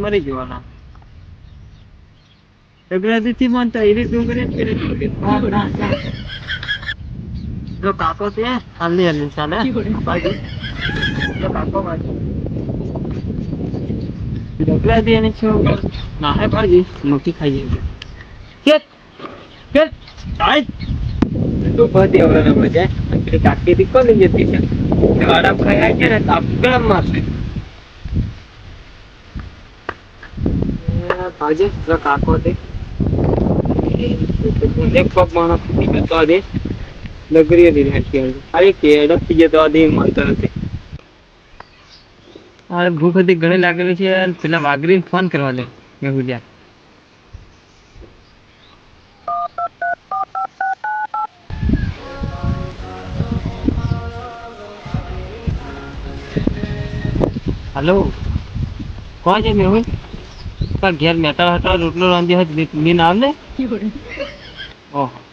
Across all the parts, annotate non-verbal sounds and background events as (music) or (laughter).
મરી જવાના. ડગલા થી માનતા એવી ડુંગળી પેલી ડુંગળી. જો કાકો છે હાલી હાલી ચાલે. બાજુ જો કાકો બાજુ ડગલા થી એની શું નાહે પાડી મોટી ખાઈ જાય કે કે આય તું ભરતી હવે રમે છે પેલી કાકી થી કોની જતી છે? તે વાડા ખાઈ છે ને તાપગમ મારશે ભાજી કાકો તે એક પગ માણસ તો દે નગરી હતી ખાલી કેડપથી જતો હતી માનતો નથી. આ ભૂખ હતી ઘણી લાગેલી છે. અને પેલા વાઘરી ફોન કરવા દે મેહુલિયા. હલો. કોણ છે મેહુલ? તાર ઘેર મેટા હતા રોટલો રાંધ્યો હતી નીન આવ ને (laughs) ઓહો.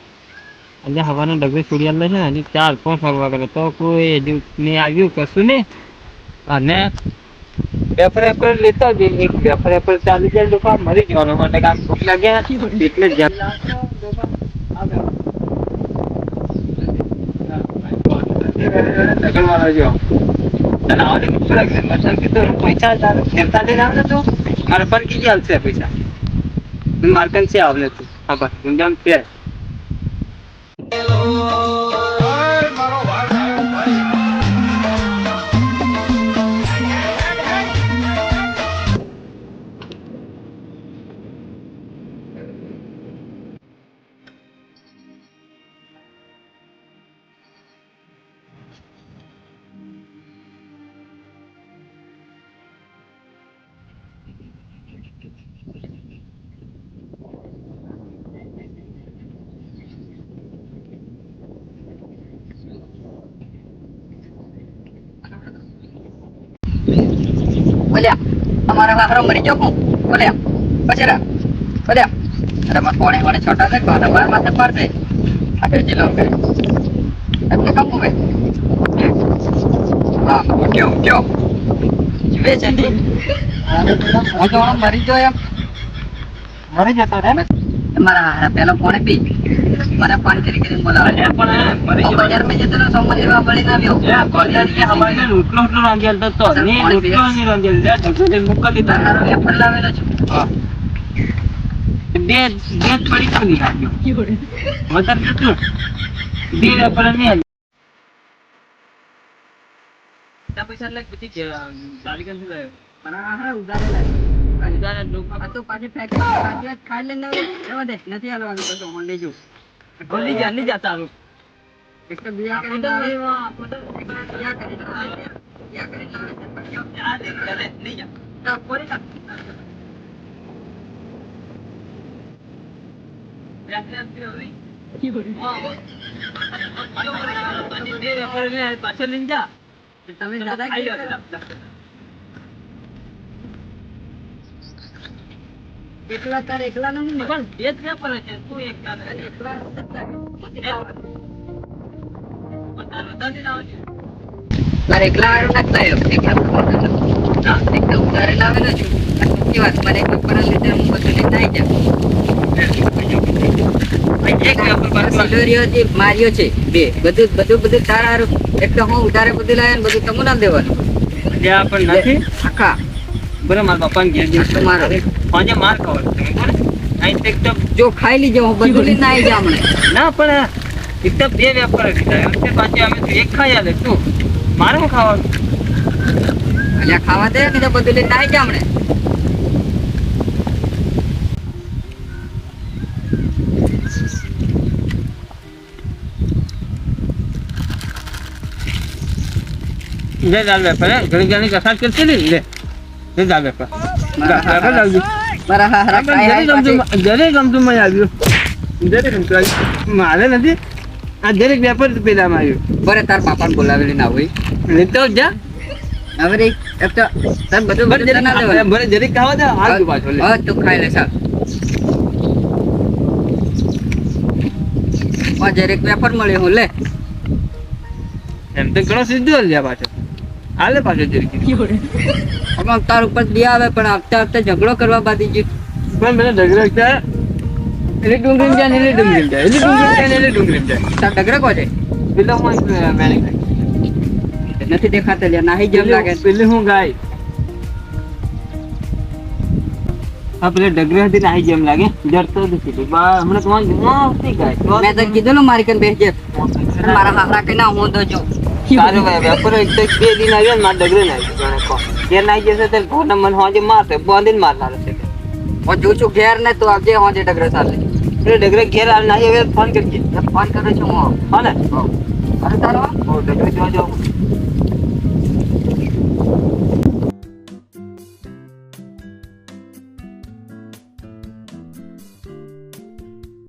એટલે હવાનો ડબ્બે છોડી આલે છે ને ચાર પાંચ ફરવા કરે તો કોઈ નહીં આવ્યું કશું ને? અને પેપર એપર લેતા જ એક પેપર એપર ચાલી જાય તો કામ મરી જવાનું. મને કામ ભૂખ લાગે એટલે જ પૈસા? મારે પણ કીધી આવશે પૈસા. મારે કન છે આવને તું. હા બસ. ગુંજામ છે. બોલ્યા. અમારા વાહરો મરી જાવ હું. બોલ્યા. પછી રા. બોલ્યા. અરે મારે પોણે કોણે છોટા છે કોને માર માથે પાર દે આટે જિલ્લો કે એમને કામ હોય હા ઉઠ્યો ઉઠ્યો. જીવે છે. ને મરી ગયો એમ. મરી જતો રે ને મારા પેલો કોણે પી. મને પાણી કરી કરીને બોલાવે પણ મરી હું બજારમાં જતો સમજ એવા બળીને આવ્યો. અમારે રોટલો રોટલો રાંધેલ તો ને રોટલો ની રાંધેલ. લે ઢગલો મોકલી દીધો. વેફર લાવેલો છું. બે બે પડી તો નહીં આવ્યો વધારે કેટલું? બે વેપાર નહીં પૈસા લાગ પછી તારી કંથી લાવ્યો મારા હારા ઉધારે લાવ્યો ઉધાર જ લોકો આ તો પાછી ફેંકી પાછી આજ ખાઈ લઈને આવે. રહેવા દે નથી હાલવાનું તો હું લઈ જઉં ગોલી જા નહીં જાતા આવું એક તો બિયા કરીને આવે. એક તો બિયા કરીને આવે. બિયા કરીને આવે છે. પછી આપણે આ દે, ચાલે, લઈ જા. તો ફોડી નાખ. બે વેપાર નહીં પાછળ લઈને જા તમે દાદાગીરી એકલા તાર એકલા નું? પણ બે જ વેપાર છે તું એક એકલા એકલા વાળું નથી એકલા એકલા ઉધારે લાવેલો છું. સાચી વાત. મને એક ઉપરના લીધે હું બધું લઈને આવી જાઉં. માર્યો છે બે બધું બધું બધું તારા હારું. એક તો હું ઉધારે બધું લાવ્યો ને બધું તમું નામ દેવાનું નથી? આખા. બરાબર મારા પપ્પાને ઘેર આટલું મારો. પાંજે માર ખબર અહીં તો જો ખાઈ લીજો હું બધું લઈને આવી જાઉં હમણાં. ના પણ એક બે વેપાર કીધા એટલે તે પાછી અમે તો એક ખાઈ આલે શું? મારે હું ખાવાનું? અલ્યા ખાવા દે તો બધું લઈને આવી જાઉં હમણાં. લે દાલ વેપાર ઘણી ઘણી કસાત કરશે ને વેપાર લાવજો મારા નથી આ દરેક વેપાર પેલામાં આવ્યું બરે તાર પાપાને બોલાવેલી ના હોય જા હવે તો તને બધું ભરે ના જરીક ખાવા દે હાલ તું પાછો હા તું ખાઈ લે સાહેબ જરીક મળ્યો લે એમ તો ઘણો સીધો લે પાછો હાલે પાછો જરી આમાં તાર ઉપર દે આવે પણ આવતા આવતા ઝઘડો કરવા બાદી ગયું પણ મને ઝઘડો છે એટલે ડુંગળી જાય ને એટલે ડુંગળી જાય. એટલે ડુંગળી જાય ને એટલે ડુંગળી જાય. તાર ઝઘડો કો છે? પેલો હું નથી દેખાતા લે નાહી જેમ લાગે. પેલી હું ગાય. હા પેલે ડગરે હતી નાહી જેમ લાગે. ડરતો નથી બા હમણાં તમારે મસ્તી ગાય. મેં તો કીધું મારી કન બેસજે. મારા હાથા કઈ ના હું તો જો. તારે ભાઈ વેપાર એક તો બે દિન આવ્યો ને મારે ડગરે નાખી જાણે કો ઘેર નાઈ જશે તો ઘોડા મને હોજે મારશે. બાંધીને મારનાર છે હું જોઉં છું ઘેર ને તો આવજે હોજે ડગરે સાથે. એટલે ડગરે ઘેર હાલ નાઈ આવે ફોન કરજે. ફોન કરું છું હું. હા ને? અરે તારો? હો ડગરે જોવા જાઉં